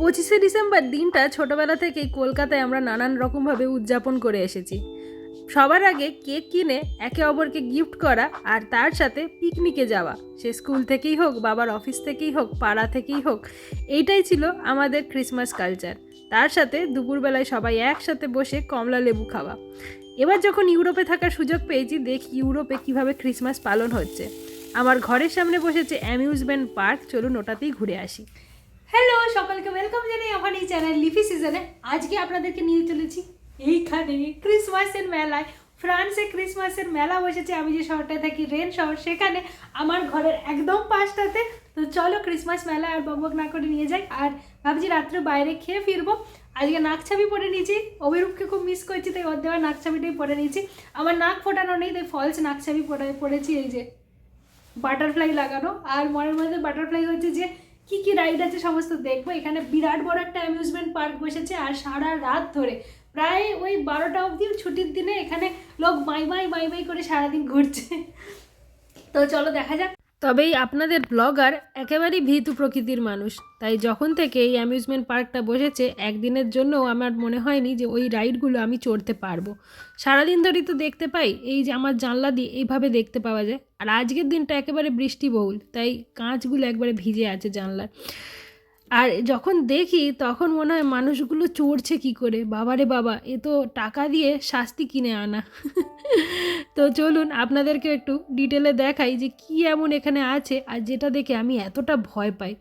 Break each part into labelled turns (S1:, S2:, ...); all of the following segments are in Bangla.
S1: পঁচিশে ডিসেম্বর দিনটা ছোটোবেলা থেকেই কলকাতায় আমরা নানান রকমভাবে উদযাপন করে এসেছি। সবার আগে কেক কিনে একে অপরকে গিফট করা আর তার সাথে পিকনিকে যাওয়া। সে স্কুল থেকেই হোক, বাবার অফিস থেকেই হোক, পাড়া থেকেই হোক, এইটাই ছিল আমাদের ক্রিসমাস কালচার। তার সাথে দুপুরবেলায় সবাই একসাথে বসে কমলা লেবু খাওয়া। এবার যখন ইউরোপে থাকার সুযোগ পেয়েছি, দেখি ইউরোপে কীভাবে ক্রিসমাস পালন হচ্ছে। আমার ঘরের সামনে বসেছে অ্যামিউজমেন্ট পার্ক, চলুন ওটাতেই ঘুরে আসি। হ্যালো সকলকে ওয়েলকাম জানাই আমার এই চ্যানেল লিফি সিজনে আজকে আপনাদেরকে নিয়ে চলেছি এইখানে ক্রিসমাসের মেলায়। ফ্রান্সে ক্রিসমাসের মেলা বসেছে, আমি যে শহরটায় থাকি রেন শহর, সেখানে আমার ঘরের একদম পাশটাতে। তো চলো ক্রিসমাস মেলা আর বকবক না করে নিয়ে যাই, আর ভাবছি রাত্রে বাইরে খেয়ে ফিরবো। আজকে নাকছাবি পরে নিয়েছি, অভিরূপকে খুব মিস করছি, তাই ওর দেওয়া নাকছাবিটাই পরে নিয়েছি। আমার নাক ফোটানো নেই, তাই ফলস নাকছাবি পরে পড়েছি এই যে বাটারফ্লাই লাগানো। আর মনের মধ্যে বাটারফ্লাই হচ্ছে যে কি কি রাইড আছে সমস্ত দেখব। এখানে বিরাট বড় একটা অ্যামিউজমেন্ট পার্ক বসেছে আর সারা রাত ধরে। প্রায় ওই বারোটা অবধি ছুটির দিনে এখানে লোক মাই মাই মাই মাই করে সারাদিন ঘুরছে। তো চলো দেখা যাক তবেই আপনাদের ব্লগার একেবারেই ভীতু প্রকৃতির মানুষ। তাই যখন থেকে এই অ্যামিউজমেন্ট পার্কটা বসেছে, একদিনের জন্য আমার মনে হয়নি যে ওই রাইডগুলো আমি চড়তে পারব। সারাদিন ধরেই তো দেখতে পাই, এই যে আমার জানলা দিয়ে এইভাবে দেখতে পাওয়া যায়। আর আজকের দিনটা একেবারে বৃষ্টিবহুল, তাই কাঁচগুলো একবারে ভিজে আছে জানলার আর যখন দেখি, তখন মনে হয় মানুষগুলো চড়ছে কি করে? বাবারে বাবা, এ তো টাকা দিয়ে শাস্তি কিনে আনা। তো চলুন আপনাদেরকে একটু ডিটেলে দেখাই যে কি এমন এখানে আছে আর যেটা দেখে আমি এতটা ভয় পাই।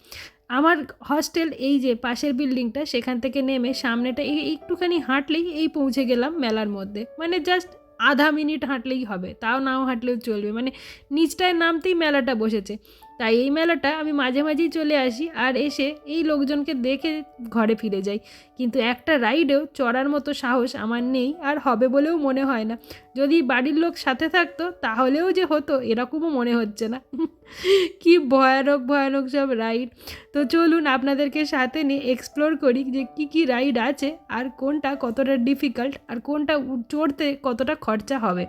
S1: আমার হস্টেল এই যে পাশের বিল্ডিংটা সেখান থেকে নেমে সামনেটা একটুখানি হাঁটলেই এই পৌঁছে গেলাম মেলার মধ্যে। মানে জাস্ট আধা মিনিট হাঁটলেই হবে, তাও নাও হাঁটলেও চলবে। মানে নিচটায় নামতেই মেলাটা বসেছে। তাই এই মেলাটা আমি মাঝে মাঝেই চলে আসি আর এসে এই লোকজনকে দেখে ঘরে ফিরে যাই। কিন্তু একটা রাইডেও চড়ার মতো সাহস আমার নেই আর হবে বলেও মনে হয় না। যদি বাড়ির লোক সাথে থাকতো, তাহলেও যে হতো, এরকমও মনে হচ্ছে না। কি ভয়ানক ভয়ানক সব রাইড। তো চলুন আপনাদেরকে সাথে নিয়ে এক্সপ্লোর করি যে কি কি রাইড আছে আর কোনটা কতটা ডিফিকাল্ট আর কোনটা চড়তে কতটা খরচা হবে।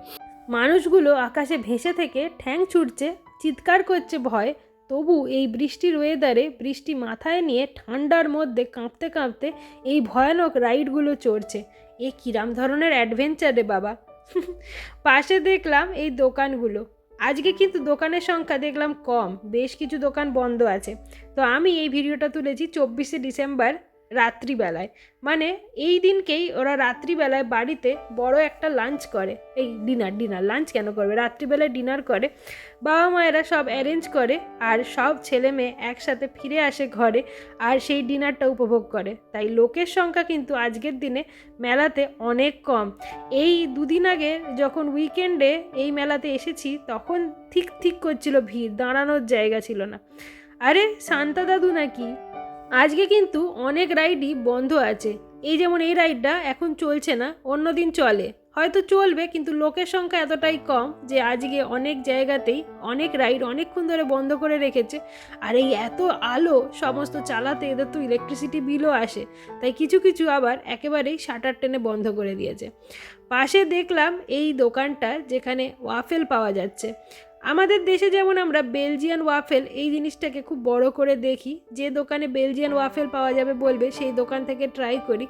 S1: মানুষগুলো আকাশে ভেসে থেকে ঠ্যাং ছুটছে চিৎকার করছে ভয়। তবু এই বৃষ্টির ওয়েদারে বৃষ্টি মাথায় নিয়ে ঠান্ডার মধ্যে কাঁপতে কাঁপতে এই ভয়ানক রাইডগুলো চড়ছে। এ কিরাম ধরনের অ্যাডভেঞ্চার রে বাবা। পাশে দেখলাম এই দোকানগুলো। আজকে কিন্তু দোকানের সংখ্যা দেখলাম কম, বেশ কিছু দোকান বন্ধ আছে। তো আমি এই ভিডিওটা তুলেছি চব্বিশে ডিসেম্বর রাত্রিবেলায়। মানে এই দিনকেই ওরা রাত্রিবেলায় বাড়িতে বড় একটা লাঞ্চ করে। এই ডিনার ডিনার লাঞ্চ কেন করবে? রাত্রিবেলায় ডিনার করে। বাবা মায়েরা সব অ্যারেঞ্জ করে আর সব ছেলে মেয়ে একসাথে ফিরে আসে ঘরে আর সেই ডিনারটা উপভোগ করে। তাই লোকের সংখ্যা কিন্তু আজকের দিনে মেলাতে অনেক কম। এই দুদিন আগে যখন উইকেন্ডে এই মেলাতে এসেছি, তখন ঠিক ঠিক করছিল ভিড়, দাঁড়ানোর জায়গা ছিল না। আরে শান্তা দাদু নাকি? আজকে কিন্তু অনেক রাইডই বন্ধ আছে। এই যেমন এই রাইডটা এখন চলছে না, অন্য দিন চলে। হয়তো চলবে, কিন্তু লোকের সংখ্যা এতটাই কম যে আজকে অনেক জায়গাতেই অনেক রাইড অনেকক্ষণ ধরে বন্ধ করে রেখেছে। আর এই এত আলো, সমস্ত চালাতে এদের তো ইলেকট্রিসিটি বিলও আসে। তাই কিছু কিছু আবার একেবারেই শাটার টেনে বন্ধ করে দিয়েছে। পাশে দেখলাম এই দোকানটা যেখানে ওয়াফেল পাওয়া যাচ্ছে। আমাদের দেশে যেমন আমরা বেলজিয়ান ওয়াফেল, এই জিনিসটাকে খুব বড় করে দেখি। যে দোকানে বেলজিয়ান ওয়াফেল পাওয়া যাবে বলবে, সেই দোকান থেকে ট্রাই করি।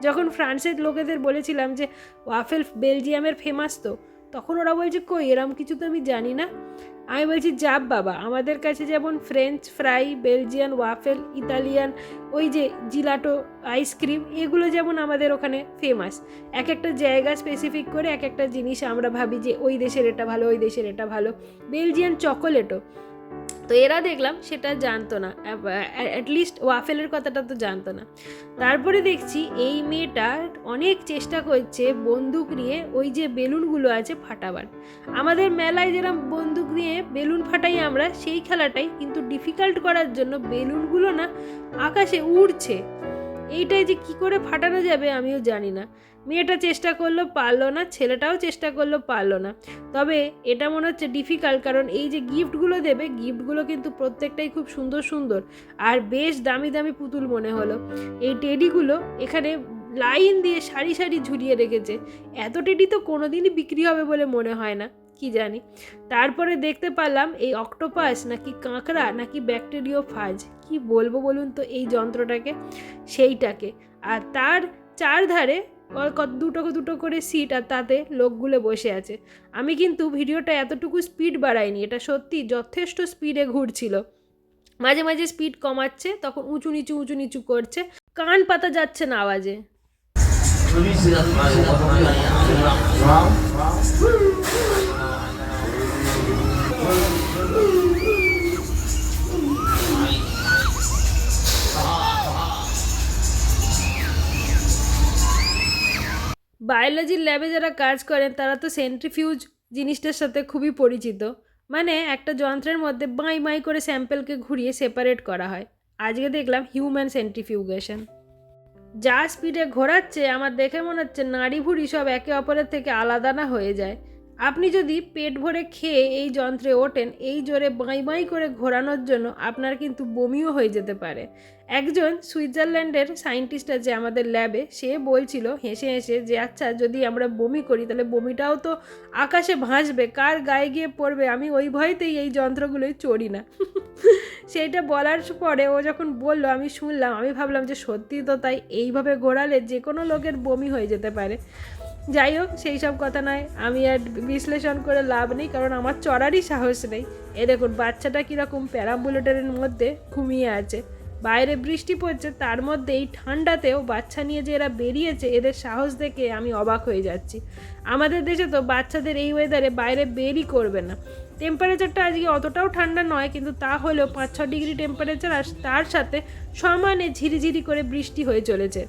S1: যখন ফ্রান্সের লোকেদের বলেছিলাম যে, ওয়াফেল বেলজিয়ামের ফেমাস তো। তখন ওরা বলছে, কই, এরম কিছু তো আমি জানি না। আমি বলছি যাব বাবা, আমাদের কাছে যেমন French fry Belgian waffle Italian ওই যে জিলাটো আইসক্রিম এগুলো যেমন আমাদের ওখানে ফেমাস এক একটা জায়গা স্পেসিফিক করে এক একটা জিনিস আমরা ভাবি যে ওই দেশের এটা ভালো, ওই দেশের এটা ভালো। বেলজিয়ান চকোলেটও তো এরা দেখলাম সেটা জানতো না। অ্যাটলিস্ট ওয়াফেলের কথাটা তো জানতো না। তারপরে দেখছি এই মেয়েটা অনেক চেষ্টা করছে বন্দুক নিয়ে ওই যে বেলুনগুলো আছে ফাটাবার। আমাদের মেলায় যেরকম বন্দুক নিয়ে বেলুন ফাটাই আমরা, সেই খেলাটাই কিন্তু ডিফিকাল্ট করার জন্য বেলুনগুলো না আকাশে উড়ছে। এইটাই যে কি করে ফাটানো যাবে আমিও জানি না। মেয়েটা চেষ্টা করল পারল না, ছেলেটাও চেষ্টা করল পারল না। তবে এটা মনে হচ্ছে ডিফিকাল্ট কারণ এই যে গিফটগুলো দেবে গিফটগুলো কিন্তু প্রত্যেকটাই খুব সুন্দর সুন্দর আর বেশ দামি দামি পুতুল মনে হলো। এই টেডিগুলো এখানে লাইন দিয়ে সারি সারি ঝুলিয়ে রেখেছে। এত টেডি তো কোনোদিনই বিক্রি হবে বলে মনে হয় না, কি জানি। তারপরে দেখতে পেলাম এই অক্টোপাস নাকি কাঁকড়া নাকি ব্যাকটেরিও ফাজ কি বলব বলুন তো এই যন্ত্রটাকে? সেইটাকে। আর তার চারধারে দুটো দুটো করে সিট আর তাতে লোকগুলো বসে আছে। আমি কিন্তু ভিডিওটা এতটুকু স্পিড বাড়াইনি, এটা সত্যি যথেষ্ট স্পিডে ঘুরছিল। মাঝে মাঝে স্পিড কমাচ্ছে, তখন উঁচু নিচু উঁচু নিচু করছে, কান পাতা যাচ্ছে না আওয়াজে। বায়োলজির ল্যাবে যারা কাজ করেন, তারা তো সেন্ট্রিফিউজ জিনিসটার সাথে খুবই পরিচিত। মানে একটা যন্ত্রের মধ্যে বাঁই বাঁই করে স্যাম্পেলকে ঘুরিয়ে সেপারেট করা হয়। আজকে দেখলাম হিউম্যান সেন্ট্রিফিউগেশন যা স্পিডে ঘোরাচ্ছে, আমার দেখে মনে হচ্ছে নাড়ি ভুড়ি সব একে অপরের থেকে আলাদা না হয়ে যায়। আপনি যদি পেট ভরে খেয়ে এই যন্ত্রে ওঠেন, এই জোরে বাঁই বাঁই করে ঘোরানোর জন্য আপনার কিন্তু বমিও হয়ে যেতে পারে। একজন সুইজারল্যান্ডের সায়েন্টিস্ট আছে আমাদের ল্যাবে, সে বলছিল হেসে হেসে যে আচ্ছা যদি আমরা বমি করি, তাহলে বমিটাও তো আকাশে ভাসবে, কার গায়ে গিয়ে পড়বে? আমি ওই ভয়তেই এই যন্ত্রগুলোই চড়ি না। সেইটা বলার পরে ও যখন বলল, আমি শুনলাম, আমি ভাবলাম যে সত্যি তো তাই, এইভাবে ঘোরালে যে কোনো লোকের বমি হয়ে যেতে পারে। যাই হোক, সেই সব কথা নয়। আমি আর বিশ্লেষণ করে লাভ নেই, কারণ আমার চড়ারই সাহস নেই। এ দেখুন, বাচ্চাটা কীরকম প্যারাম্বুলেটারের মধ্যে ঘুমিয়ে আছে। বাইরে বৃষ্টি পড়ছে, তার মধ্যে এই ঠান্ডাতেও বাচ্চা নিয়ে যে এরা বেরিয়েছে, এদের সাহস দেখে আমি অবাক হয়ে যাচ্ছি। আমাদের দেশে তো বাচ্চাদের এই ওয়েদারে বাইরে বেরই করবে না। টেম্পারেচারটা আজকে অতটাও ঠান্ডা নয়, কিন্তু তা হলেও পাঁচ ছ ডিগ্রি টেম্পারেচার আর তার সাথে সমানে ঝিরিঝিরি করে বৃষ্টি হয়ে চলেছে।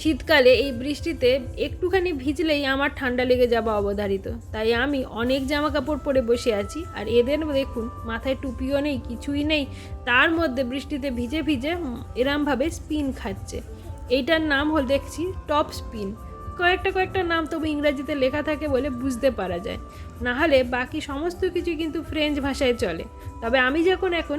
S1: শীতকালে এই বৃষ্টিতে একটুখানি ভিজলেই আমার ঠান্ডা লেগে যাওয়া অবধারিত। তাই আমি অনেক জামা কাপড় পরে বসে আছি, আর এদের দেখুন, মাথায় টুপিও নেই, কিছুই নেই, তার মধ্যে বৃষ্টিতে ভিজে ভিজে এরমভাবে স্পিন খাচ্ছে। এইটার নাম হল, দেখছি, টপ স্পিন। কয়েকটা কয়েকটা নাম তবু ইংরাজিতে লেখা থাকে বলে বুঝতে পারা যায়। না হলে বাকি সমস্ত কিছু কিন্তু ফ্রেঞ্চ ভাষায় চলে। তবে আমি যখন এখন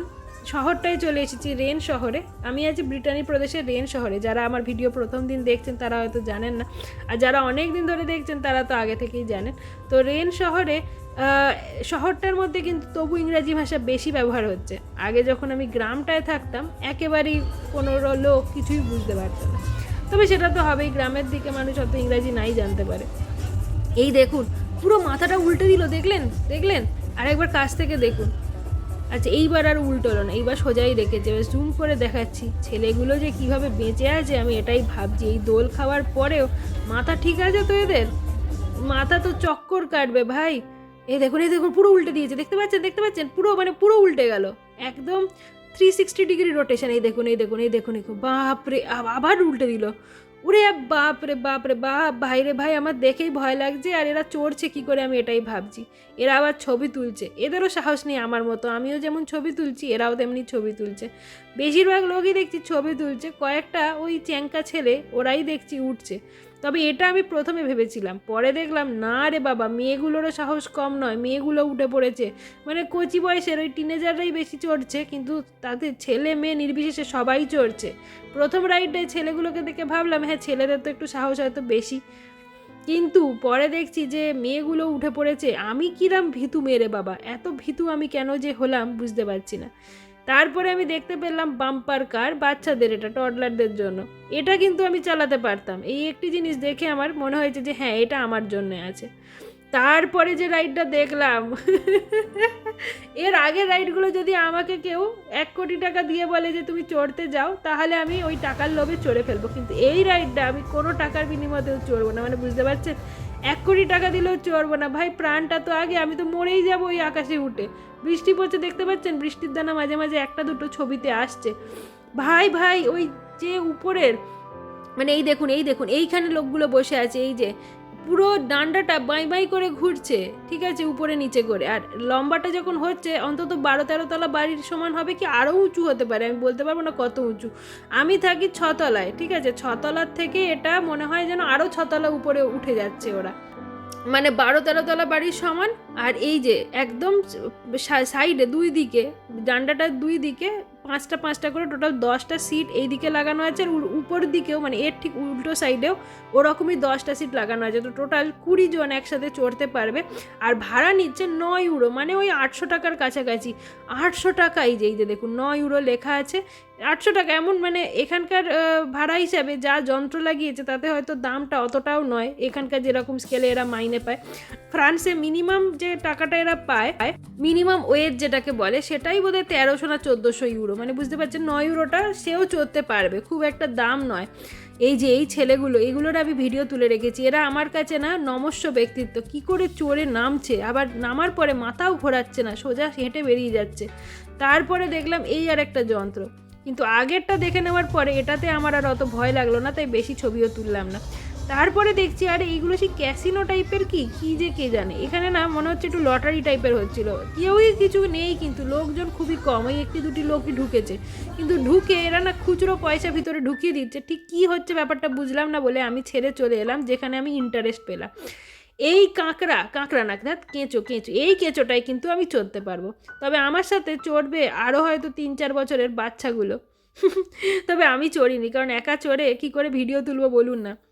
S1: শহরটায় চলে এসেছি, রেন শহরে। আমি আছি ব্রিটানি প্রদেশের রেন শহরে। যারা আমার ভিডিও প্রথম দিন দেখছেন, তারা হয়তো জানেন না। আর যারা অনেক দিন ধরে দেখছেন, তারা তো আগে থেকেই জানেন। তো রেন শহরে শহরটার মধ্যে কিন্তু তবু ইংরাজি ভাষা বেশি ব্যবহার হচ্ছে। আগে যখন আমি গ্রামটায় থাকতাম, একেবারেই কোনো লোক কিছুই বুঝতে পারতো না। তবে সেটা তো হবেই, গ্রামের দিকে মানুষ অত ইংরাজি নাই জানতে পারে। এই দেখুন, পুরো মাথাটা উল্টে দিল, দেখলেন? দেখলেন? আর একবার কাছ থেকে দেখুন। আচ্ছা এইবার আর উল্টোলো না, এইবার সোজাই রেখেছে। এবার জুম করে দেখাচ্ছি, ছেলেগুলো যে কীভাবে বেঁচে আছে, আমি এটাই ভাবছি। এই দোল খাওয়ার পরেও মাথা ঠিক আছে তো এদের? মাথা তো চক্কর কাটবে ভাই। এই দেখুন এই দেখুন, পুরো উল্টে দিয়েছে, দেখতে পাচ্ছেন দেখতে পাচ্ছেন? পুরো মানে পুরো উল্টে গেল। একদম থ্রি সিক্সটি ডিগ্রি রোটেশন এই দেখুন এই দেখুন এই দেখুন, এই বাপরে আবার উল্টে দিল। উরে বাপ রে বাপ, ভাই রে ভাই, আমার দেখেই ভয় লাগছে, আর এরা চড়ছে কি করে আমি এটাই ভাবছি। এরা আবার ছবি তুলছে, এদেরও সাহস নেই আমার মতো, আমিও যেমন ছবি তুলছি, এরাও তেমনি ছবি তুলছে। বেশিরভাগ লোকই দেখছি ছবি তুলছে, কয়েকটা ওই চ্যাংকা ছেলে, ওরাই দেখছি উঠছে। তবে এটা আমি প্রথমে ভেবেছিলাম। পরে দেখলাম, না রে বাবা, মেয়েগুলোরও সাহস কম নয়। মেয়েগুলো উঠে পড়েছে। মানে কচি বয়সের ওই টিনেজাররাই বেশি চড়ছে, কিন্তু তাদের ছেলে, মেয়ে নির্বিশেষে সবাই চড়ছে। প্রথম রাইডে ছেলেগুলোকে দেখে ভাবলাম হ্যাঁ ছেলেদের তো একটু সাহস হয়তো বেশি। কিন্তু পরে দেখছি যে মেয়েগুলো উঠে পড়েছে। আমি কিরাম ভীতু মেরে বাবা, এত ভীতু আমি কেন যে হলাম বুঝতে পারছি না। তারপরে আমি দেখতে পেলাম বাম্পার কার বাচ্চাদের এটা টডলারদের জন্য। এটা কিন্তু আমি চালাতে পারতাম। এই একটি জিনিস দেখে আমার মনে হয়েছে যে হ্যাঁ এটা আমার জন্য আছে। তারপরে যে রাইডটা দেখলাম, এর আগের রাইডগুলো যদি আমাকে কেউ এক কোটি টাকা দিয়ে বলে যে, তুমি চড়তে যাও, তাহলে আমি ওই টাকার লোভে চড়ে ফেলব। কিন্তু এই রাইডটা আমি কোনো টাকার বিনিময়েও চড়বো না। মানে বুঝতে পারছেন? এক কোটি টাকা দিলেও চড়বো না। ভাই, প্রাণটা তো আগে, আমি তো মরেই যাব ওই আকাশে উঠে। বৃষ্টি পড়ছে, দেখতে পাচ্ছেন? বৃষ্টির দানা মাঝে মাঝে একটা দুটো ছবিতে আসছে। ভাই ভাই, ওই যে উপরের মানে এই দেখুন এই দেখুন, এইখানে লোকগুলো বসে আছে, এই যে পুরো ডান্ডাটা বাই বাই করে ঘুরছে, ঠিক আছে, উপরে নিচে করে। আর লম্বাটা যখন হচ্ছে, অন্তত বারো তেরো তলা বাড়ির সমান হবে কি আরও উঁচু হতে পারে, আমি বলতে পারব না কত উঁচু। আমি থাকি ছতলায় ঠিক আছে ছতলার থেকে এটা মনে হয় যেন আরও ছতলা উপরে উঠে যাচ্ছে ওরা। মানে বারো তেরো তলা বাড়ির সমান, আর এই যে একদম সাইডে দুই দিকে, ডান্ডাটার দুই দিকে পাঁচটা পাঁচটা করে টোটাল দশটা সিট এই দিকে লাগানো আছে আর উপর দিকেও মানে এর ঠিক উল্টো সাইডেও ওরকমই দশটা সিট লাগানো আছে। তো টোটাল কুড়ি জন একসাথে চড়তে পারবে। আর ভাড়া নিচ্ছে নয় ইউরো মানে ওই আটশো টাকার কাছাকাছি। আটশো টাকা এই যে এই যে দেখুন, নয় ইউরো লেখা আছে। আটশো টাকা এমন মানে এখানকার ভাড়া হিসাবে যা যন্ত্র লাগিয়েছে তাতে হয়তো দামটা অতটাও নয়। এখানকার যেরকম স্কেলে এরা মাইনে পায়। ফ্রান্সে মিনিমাম যে টাকাটা এরা পায় মিনিমাম ওয়েজ যেটাকে বলে, সেটাই বোধহয় তেরোশো না চোদ্দোশো ইউরো। মানে বুঝতে পারছেন, নয় ইউরোটা সেও চড়তে পারবে, খুব একটা দাম নয়। এই যে এই ছেলেগুলো, এগুলোর আমি ভিডিও তুলে রেখেছি। এরা আমার কাছে না নমস্য ব্যক্তিত্ব, কি করে চড়ে নামছে, আবার নামার পরে মাথাও ঘোরাচ্ছে না, সোজা হেঁটে বেরিয়ে যাচ্ছে। তারপরে দেখলাম এই আর একটা যন্ত্র। কিন্তু আগেরটা দেখে নেওয়ার পরে এটাতে আমার আর অত ভয় লাগল না, তাই বেশি ছবিও তুললাম না। তারপরে দেখছি, আরে, এইগুলো সেই ক্যাসিনো টাইপের কি? কি যে কে জানে? এখানে না মনে হচ্ছে একটু লটারি টাইপের হচ্ছিল। কেউই কিছু নেই কিন্তু, লোকজন খুবই কম। ওই একটি দুটি লোকই ঢুকেছে। কিন্তু ঢুকে এরা না খুচরো পয়সা ভিতরে ঢুকিয়ে দিচ্ছে। ঠিক কী হচ্ছে ব্যাপারটা বুঝলাম না বলে আমি ছেড়ে চলে এলাম, যেখানে আমি ইন্টারেস্ট পেলাম। এই কাঁকড়া কাঁকড়া না ধ্যাৎ কেঁচো কেঁচো, এই কেঁচোটাই কিন্তু আমি চড়তে পারব। তবে আমার সাথে চড়বে আরও হয়তো তিন চার বছরের বাচ্চাগুলো। তবে আমি চড়িনি, কারণ একা চড়ে কি করে ভিডিও তুলবো বলুন না।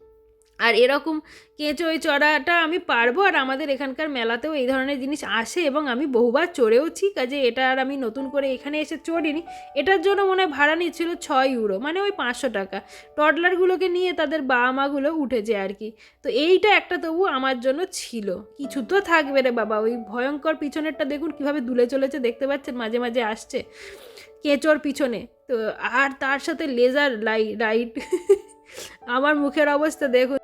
S1: আর এরকম কেঁচোয় চড়াটা আমি পারব আর আমাদের এখানকার মেলাতেও এই ধরনের জিনিস আসে এবং আমি বহুবার চড়েওছি কাজে এটা আর আমি নতুন করে এখানে এসে চড়িনি। এটার জন্য মনে হয় ভাড়া নিচ্ছিল ছয় ইউরো মানে ওই পাঁচশো টাকা। টডলারগুলোকে নিয়ে তাদের বাবা মাগুলো উঠেছে আর কি। তো এইটা একটা তবু আমার জন্য ছিল। কিছু তো থাকবে রে বাবা, ওই ভয়ঙ্কর পিছনেরটা দেখুন কীভাবে দুলে চলেছে, দেখতে পাচ্ছেন? মাঝে মাঝে আসছে কেঁচোর পিছনে। তো আর তার সাথে লেজার লাই লাইট আমার মুখের অবস্থা দেখুন।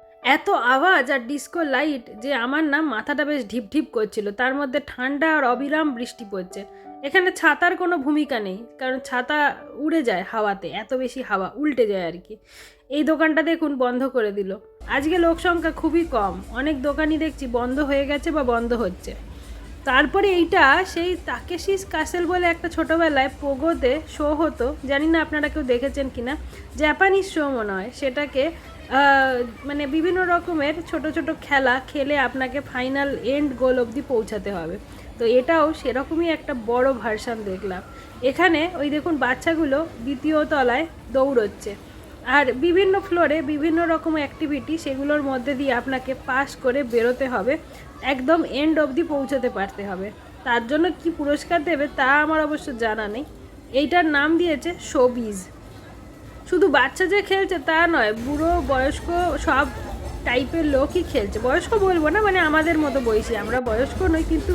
S1: আওয়াজ আর ডিস্কো লাইট যে আমার না মাথাটা বেশ ঢিপ ঢিপ করছিল। তার মধ্যে ঠান্ডা আর অবিরাম বৃষ্টি পড়ছে। এখানে ছাতার কোনো ভূমিকা নেই, কারণ ছাতা উড়ে যায় হাওয়াতে, এত বেশি হাওয়া, উল্টে যায় আর কি। এই দোকানটা দেখুন বন্ধ করে দিল। আজকে লোক সংখ্যা খুবই কম, অনেক দোকানই দেখছি বন্ধ হয়ে গেছে বা বন্ধ হচ্ছে। তারপরে এইটা সেই তাকেশিস কাসেল বলে একটা ছোটোবেলায় পোগোতে শো হতো, জানি না আপনারা কেউ দেখেছেন কি না জাপানিজ শো মনে হয়, সেটাকে মানে বিভিন্ন রকমের ছোট ছোট খেলা খেলে আপনাকে ফাইনাল এন্ড গোল অবধি পৌঁছাতে হবে। তো এটাও সেরকমই একটা বড় ভার্সান দেখলাম। এখানে ওই দেখুন বাচ্চাগুলো দ্বিতীয় তলায় দৌড়চ্ছে। আর বিভিন্ন ফ্লোরে বিভিন্ন রকম অ্যাক্টিভিটি সেগুলোর মধ্যে দিয়ে আপনাকে পাস করে বেরোতে হবে। একদম এন্ড অবধি পৌঁছাতে পারতে হবে। তার জন্য কি পুরস্কার দেবে তা আমার অবশ্য জানা নেই। এইটার নাম দিয়েছে শোবিজ শুধু বাচ্চা যে খেলছে তা নয়, বুড়ো, বয়স্ক সব টাইপের লোকই খেলছে। বয়স্ক বলব না মানে আমাদের মতো বয়সী। আমরা বয়স্ক নই, কিন্তু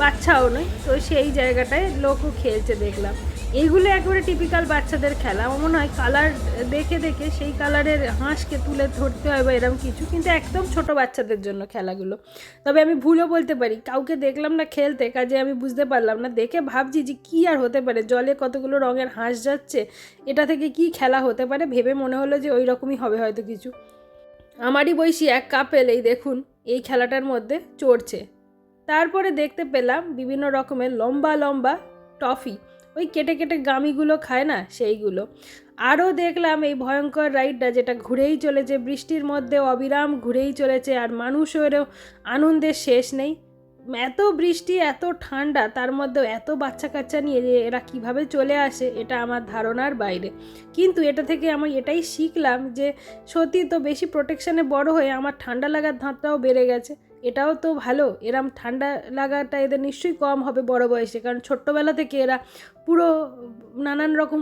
S1: বাচ্চাও নই। তো সেই জায়গাটায় লোকও খেলছে দেখলাম। এইগুলো একেবারে টিপিক্যাল বাচ্চাদের খেলা। আমার মনে হয় কালার দেখে দেখে সেই কালারের হাঁসকে তুলে ধরতে হয় বা এরকম কিছু, কিন্তু একদম ছোট বাচ্চাদের জন্য খেলাগুলো। তবে আমি ভুলও বলতে পারি, কাউকে দেখলাম না খেলতে, কাজে আমি বুঝতে পারলাম না। দেখে ভাবছি যে কী আর হতে পারে, জলে কতগুলো রঙের হাঁস যাচ্ছে, এটা থেকে কি খেলা হতে পারে? ভেবে মনে হলো যে ওই রকমই হবে হয়তো কিছু। আমারই বয়সী এক কাপেল এই দেখুন, এই খেলাটার মধ্যে চড়ছে। তারপরে দেখতে পেলাম বিভিন্ন রকমের লম্বা লম্বা টফি। ওই কেটে কেটে গামিগুলো খায় না সেইগুলো। আরও দেখলাম এই ভয়ঙ্কর রাইডটা যেটা ঘুরেই চলেছে, বৃষ্টির মধ্যে অবিরাম ঘুরেই চলেছে আর মানুষেরও আনন্দের শেষ নেই। এত বৃষ্টি, এত ঠান্ডা, তার মধ্যেও এত বাচ্চা কাচ্চা নিয়ে এরা কীভাবে চলে আসে এটা আমার ধারণার বাইরে। কিন্তু এটা থেকে আমি এটাই শিখলাম যে সত্যি তো বেশি প্রোটেকশানে বড় হয়ে আমার ঠান্ডা লাগার ধাঁধটাও বেড়ে গেছে। এটাও তো ভালো। এরম ঠান্ডা লাগাটা এদের নিশ্চয়ই কম হবে বড় বয়সে। কারণ ছোট্টবেলা থেকে এরা পুরো নানান রকম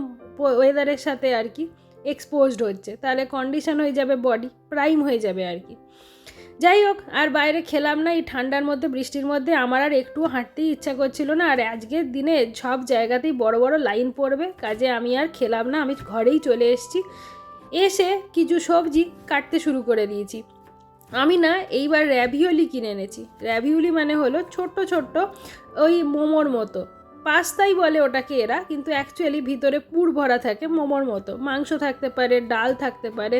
S1: ওয়েদারের সাথে আর কি এক্সপোজড হচ্ছে। তাহলে কন্ডিশন হয়ে যাবে বডি প্রাইম হয়ে যাবে আর কি। যাই হোক, আর বাইরে খেলাম না, এই ঠান্ডার মধ্যে, বৃষ্টির মধ্যে। আমার আর একটুও হাঁটতেই ইচ্ছা করছিল না। আর আজকের দিনে সব জায়গাতেই বড় বড় লাইন পড়বে। কাজে আমি আর খেলাম না, আমি ঘরেই চলে এসেছি। এসে কিছু সবজি কাটতে শুরু করে দিয়েছি। আমি না এইবার র্যাভিওলি কিনে এনেছি। র্যাভিওলি মানে হলো ছোট্ট ছোট্ট ওই মোমোর মতো। পাস্তাই বলে ওটাকে এরা, কিন্তু অ্যাকচুয়ালি ভিতরে পুর ভরা থাকে মোমোর মতো। মাংস থাকতে পারে, ডাল থাকতে পারে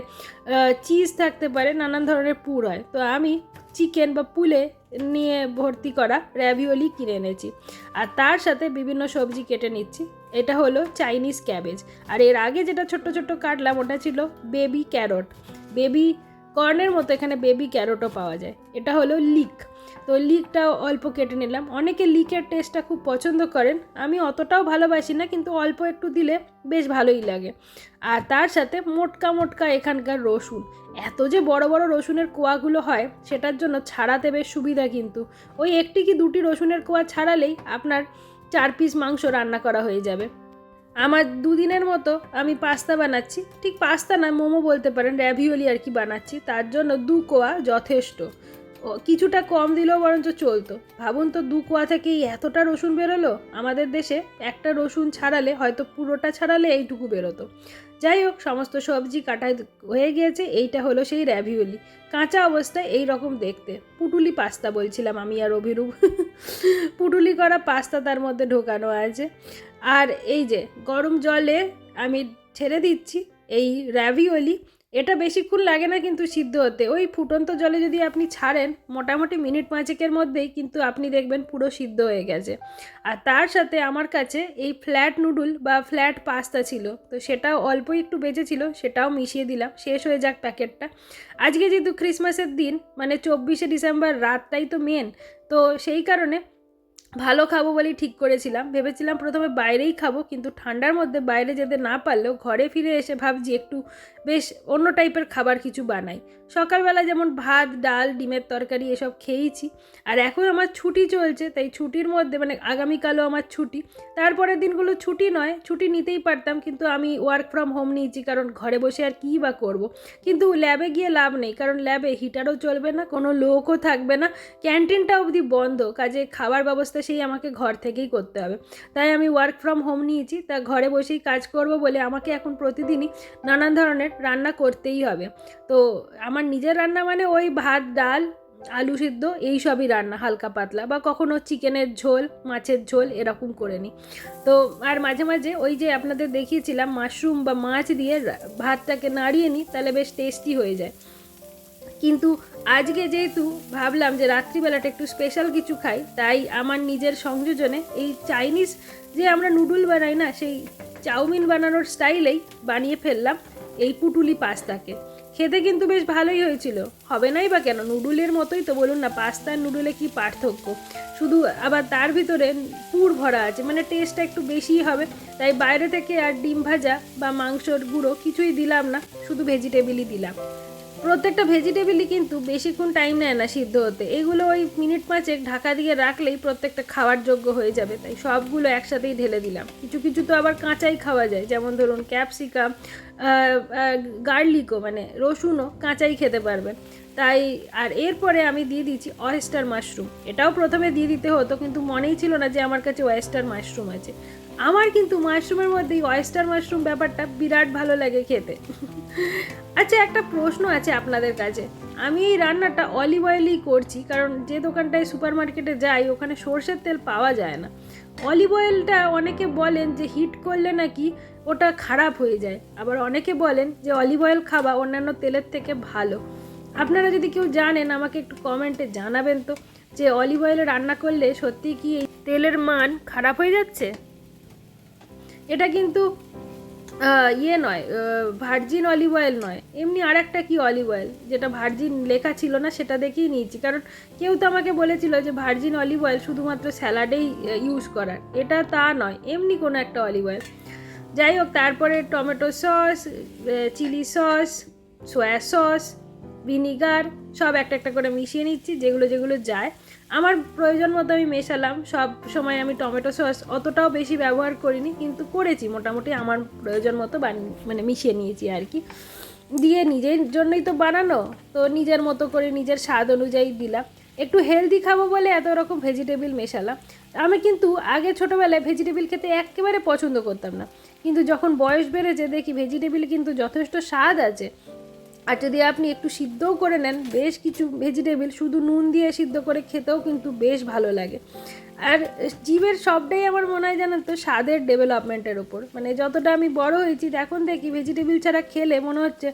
S1: চিজ থাকতে পারে, নানান ধরনের পুর হয়। তো আমি চিকেন বা পুলে নিয়ে ভর্তি করা র্যাভিওলি কিনে এনেছি। আর তার সাথে বিভিন্ন সবজি কেটে নিচ্ছি। এটা হলো চাইনিজ ক্যাবেজ আর এর আগে যেটা ছোট্ট ছোট্ট কাটলাম ওটা ছিল বেবি ক্যারট বেবি কর্নের মতো এখানে বেবি ক্যারোটও পাওয়া যায়। এটা হলো লিক। তো লিকটাও অল্প কেটে নিলাম। অনেকে লিকের টেস্টটা খুব পছন্দ করেন। আমি অতটাও ভালোবাসি না, কিন্তু অল্প একটু দিলে বেশ ভালোই লাগে। আর তার সাথে মোটকা মোটকা এখানকার রসুন। এত যে বড় বড় রসুনের কোয়াগুলো হয়, সেটার জন্য ছাড়াতে বেশ সুবিধা কিন্তু। ওই একটি কি দুটি রসুনের কোয়া ছাড়ালেই আপনার চার পিস মাংস রান্না করা হয়ে যাবে। আমার দুদিনের মতো আমি পাস্তা বানাচ্ছি। ঠিক পাস্তা না, মোমো বলতে পারেন র্যাভিওলি আর কি বানাচ্ছি। তার জন্য দু কোয়া যথেষ্ট। কিছুটা কম দিলেও বরঞ্চ চলতো। ভাবুন তো দু কোয়া থেকেই এতটা রসুন বেরোলো? আমাদের দেশে একটা রসুন ছাড়ালে হয়তো পুরোটা ছাড়ালে এইটুকু বেরোতো। যাই হোক, সমস্ত সবজি কাটা হয়ে গিয়েছে, এইটা হলো সেই র্যাভিওলি কাঁচা অবস্থায় এই রকম দেখতে। পুটুলি পাস্তা বলছিলাম আমি আর অভিরূপ। পুটুলি করা পাস্তা তার মধ্যে ঢোকানো আছে। আর এই যে গরম জলে আমি ছেড়ে দিচ্ছি এই র্যাভিওলি এটা বেশিক্ষণ লাগে না কিন্তু সিদ্ধ হতে। ওই ফুটন্ত জলে যদি আপনি ছাড়েন, মোটামুটি মিনিট পাঁচেকের মধ্যেই কিন্তু আপনি দেখবেন পুরো সিদ্ধ হয়ে গেছে। আর তার সাথে আমার কাছে এই ফ্ল্যাট নুডল বা ফ্ল্যাট পাস্তা ছিল, তো সেটাও অল্প একটু বেঁচেছিল, সেটাও মিশিয়ে দিলাম। শেষ হয়ে যাক প্যাকেটটা। আজকে যেহেতু ক্রিসমাসের দিন মানে চব্বিশে ডিসেম্বর রাতটাই তো মেন তো সেই কারণে ভালো খাব বলেই ঠিক করেছিলাম। ভেবেছিলাম প্রথমে বাইরেই খাব, কিন্তু ঠান্ডার মধ্যে বাইরে যেতে না পারলেও ঘরে ফিরে এসে ভাবছি একটু বেশ অন্য টাইপের খাবার কিছু বানাই। সকালবেলা যেমন ভাত, ডাল, ডিমের তরকারি এসব খেয়েছি। আর এখন আমার ছুটি চলছে, তাই ছুটির মধ্যে মানে আগামীকালও আমার ছুটি। তারপরের দিনগুলো ছুটি নয়, ছুটি নিতেই পারতাম, কিন্তু আমি ওয়ার্ক ফ্রম হোম নিয়েছি, কারণ ঘরে বসে আর কী বা করব। কিন্তু ল্যাবে গিয়ে লাভ নেই, কারণ ল্যাবে হিটারও চলবে না, কোনো লোকও থাকবে না। ক্যান্টিনটা অবধি বন্ধ, কাজে খাবার ব্যবস্থা সেই আমাকে ঘর থেকেই করতে হবে। তাই আমি ওয়ার্ক ফ্রম হোম নিয়েছি, তা ঘরে বসেই কাজ করব বলে আমাকে এখন প্রতিদিনই নানান ধরনের রান্না করতেই হবে। তো আমার নিজের রান্না মানে ওই ভাত, ডাল, আলু সিদ্ধ, এই সবই রান্না, হালকা পাতলা বা কখনো চিকেনের ঝোল, মাছের ঝোল এরকম করে নিই। তো আর মাঝে মাঝে ওই যে আপনাদের দেখিয়েছিলাম মাশরুম বা মাছ দিয়ে ভাতটাকে নাড়িয়ে নিই, তাহলে বেশ টেস্টি হয়ে যায়। কিন্তু আজকে যেহেতু ভাবলাম যে রাত্রিবেলাটা একটু স্পেশাল কিছু খাই, তাই আমার নিজের সংযোজনে এই চাইনিজ যে আমরা নুডল বানাই না, সেই চাউমিন বানানোর স্টাইলেই বানিয়ে ফেললাম এই পুটুলি পাস্তাকে। খেতে কিন্তু বেশ ভালোই হয়েছিল। হবে নাই বা কেন? নুডলের মতোই তো বলুন না পাস্তা আর নুডলে কি পার্থক্য? শুধু আবার তার ভিতরে পুর ভরা আছে মানে টেস্টটা একটু বেশিই হবে, তাই বাইরে থেকে আর ডিম ভাজা বা মাংসর গুঁড়ো কিছুই দিলাম না, শুধু ভেজিটেবিলই দিলাম। প্রত্যেকটা ভেজিটেবিলই কিন্তু বেশিক্ষণ টাইম নেয় না সিদ্ধ হতে। এগুলো ওই মিনিট পাঁচেক ঢাকা দিয়ে রাখলেই প্রত্যেকটা খাওয়ার যোগ্য হয়ে যাবে। তাই সবগুলো একসাথেই ঢেলে দিলাম। কিছু কিছু তো আবার কাঁচাই খাওয়া যায়। যেমন ধরুন ক্যাপসিকাম গার্লিকও মানে রসুনও কাঁচাই খেতে পারবেন তাই আর এরপরে আমি দিয়ে দিয়েছি অয়েস্টার মাশরুম এটাও প্রথমে দিয়ে দিতে হতো, কিন্তু মনেই ছিল না যে আমার কাছে ওয়েস্টার মাশরুম আছে। আমার কিন্তু মাশরুমের মধ্যে এই ওয়েস্টার মাশরুম ব্যাপারটা বিরাট ভালো লাগে খেতে। আচ্ছা একটা প্রশ্ন আছে আপনাদের কাছে। আমি এই রান্নাটা অলিভ অয়েলই করছি, কারণ যে দোকানটায় সুপার মার্কেটে যাই, ওখানে সর্ষের তেল পাওয়া যায় না। অলিভ অয়েলটা অনেকে বলেন যে হিট করলে নাকি ওটা খারাপ হয়ে যায়। আবার অনেকে বলেন যে অলিভ অয়েল খাওয়া অন্যান্য তেলের থেকে ভালো। আপনারা যদি কেউ জানেন, আমাকে একটু কমেন্টে জানাবেন তো, যে অলিভ অয়েলে রান্না করলে সত্যি কি এই তেলের মান খারাপ হয়ে যাচ্ছে? এটা কিন্তু ইয়ে নয় ভার্জিন অলিভ অয়েল নয়। এমনি আর একটা কী অলিভ অয়েল যেটা ভার্জিন লেখা ছিল না, সেটা দেখেই নিয়েছি। কারণ কেউ তো আমাকে বলেছিল যে ভার্জিন অলিভ অয়েল শুধুমাত্র স্যালাডেই ইউজ করার। এটা তা নয়, এমনি কোনো একটা অলিভ অয়েল যাই হোক, তারপরে tomato sauce chilli sauce soya sauce vinegar সব একটা একটা করে মিশিয়ে নিচ্ছি, যেগুলো যেগুলো যায়। আমার প্রয়োজন মতো আমি মেশালাম, সব সময় আমি টমেটো সস অতটাও বেশি ব্যবহার করিনি, কিন্তু করেছি, মোটামুটি আমার প্রয়োজন মতো বানিয়ে মানে মিশিয়ে নিয়েছি আর কি। দিয়ে নিজের জন্যই তো বানানো, তো নিজের মতো করে নিজের স্বাদ অনুযায়ী দিলাম। একটু হেলদি খাব বলে এত রকম ভেজিটেবিল মেশালাম। আমি কিন্তু আগে ছোটোবেলায় ভেজিটেবিল খেতে একেবারে পছন্দ করতাম না। কিন্তু যখন বয়স বেড়েছে দেখি ভেজিটেবিল কিন্তু যথেষ্ট স্বাদ আছে। আর যদি আপনি একটু সিদ্ধও করে নেন, বেশ কিছু ভেজিটেবিল শুধু নুন দিয়ে সিদ্ধ করে খেতেও কিন্তু বেশ ভালো লাগে। আর জীবের সবটাই আমার মনে হয় জানেন তো, স্বাদের ডেভেলপমেন্টের ওপর মানে যতটা আমি বড় হয়েছি, এখন দেখি ভেজিটেবিল ছাড়া খেলে মনে হচ্ছে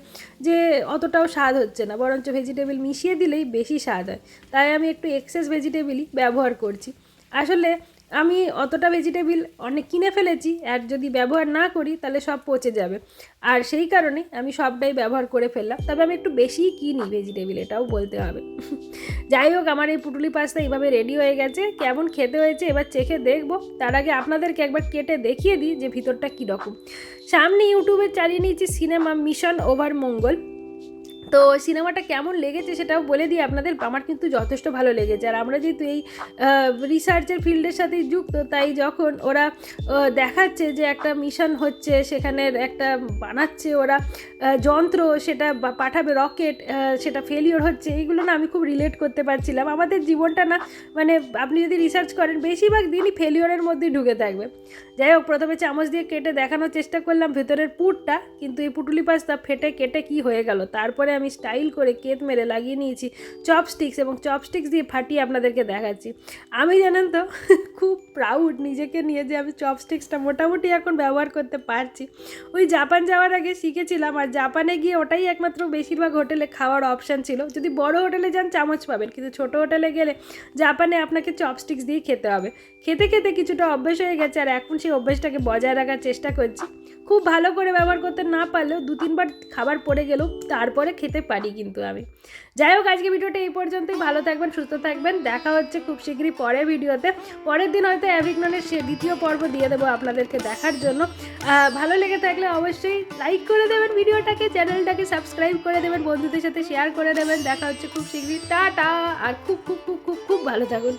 S1: যে অতটাও স্বাদ হচ্ছে না, বরঞ্চ ভেজিটেবিল মিশিয়ে দিলেই বেশি স্বাদ হয়। তাই আমি একটু এক্সেস ভেজিটেবিলই ব্যবহার করছি। আসলে আমি অতটা ভেজিটেবিল অনেক কিনে ফেলেছি, আর যদি ব্যবহার না করি তাহলে সব পচে যাবে। আর সেই কারণে আমি সবটাই ব্যবহার করে ফেললাম। তবে আমি একটু বেশিই কিনি ভেজিটেবিল এটাও বলতে হবে। যাই হোক, আমার এই পুটুলি পাস্তা এইভাবে রেডি হয়ে গেছে। কেমন খেতে হয়েছে এবার চেখে দেখব। তার আগে আপনাদেরকে একবার কেটে দেখিয়ে দিই যে ভিতরটা কীরকম। সামনে ইউটিউবে চালিয়ে নিয়েছি সিনেমা মিশন ওভার মঙ্গল। তো সিনেমাটা কেমন লেগেছে সেটাও বলে দিই। আপনাদের, আমার কিন্তু যথেষ্ট ভালো লেগেছে। আর আমরা যেহেতু এই রিসার্চের ফিল্ডের সাথে যুক্ত, তাই যখন ওরা দেখাচ্ছে যে একটা মিশন হচ্ছে, সেখানে একটা বানাচ্ছে ওরা যন্ত্র, সেটা পাঠাবে রকেট সেটা ফেলিওর হচ্ছে, এইগুলো না আমি খুব রিলেট করতে পারছিলাম। আমাদের জীবনটা না মানে আপনি যদি রিসার্চ করেন, বেশিরভাগ দিনই ফেলিওরের মধ্যেই ঢুকে থাকবে। যাই হোক, প্রথমে চামচ দিয়ে কেটে দেখানোর চেষ্টা করলাম ভেতরের পুরটা কিন্তু এই পুটুলি পাস্তা ফেটে কেটে কি হয়ে গেল? তারপরে আমি স্টাইল করে কেত মেরে লাগিয়ে নিয়েছি চপস্টিক্স এবং চপস্টিক্স দিয়ে ফাটিয়ে আপনাদেরকে দেখাচ্ছি। আমি জানেন তো, খুব প্রাউড নিজেকে নিয়ে যে আমি চপস্টিক্সটা মোটামুটি এখন ব্যবহার করতে পারছি। ওই জাপান যাওয়ার আগে শিখেছিলাম আর জাপানে গিয়ে ওটাই একমাত্র বেশিরভাগ হোটেলে খাওয়ার অপশান ছিল। যদি বড় হোটেলে যান চামচ পাবেন, কিন্তু ছোট হোটেলে গেলে জাপানে আপনাকে চপস্টিক্স দিয়ে খেতে হবে। খেতে খেতে কিছুটা অভ্যেস হয়ে গেছে আর এখন সেই অভ্যেসটাকে বজায় রাখার চেষ্টা করছি। খুব ভালো করে ব্যবহার করতে না পারলেও দু তিনবার খাবার পড়ে গেলেও তারপরে খেতে পারি কিন্তু আমি। যাই হোক আজকে ভিডিওটা এই পর্যন্তই। ভালো থাকবেন, সুস্থ থাকবেন। দেখা হচ্ছে খুব শীঘ্রই পরের ভিডিওতে। পরের দিন হয়তো অ্যাভিকননের সে দ্বিতীয় পর্ব দিয়ে দেবো আপনাদেরকে দেখার জন্য। ভালো লেগে থাকলে অবশ্যই লাইক করে দেবেন ভিডিওটাকে, চ্যানেলটাকে সাবস্ক্রাইব করে দেবেন, বন্ধুদের সাথে শেয়ার করে দেবেন। দেখা হচ্ছে খুব শীঘ্রই। টাটা! আর খুব খুব খুব খুব খুব ভালো থাকুন।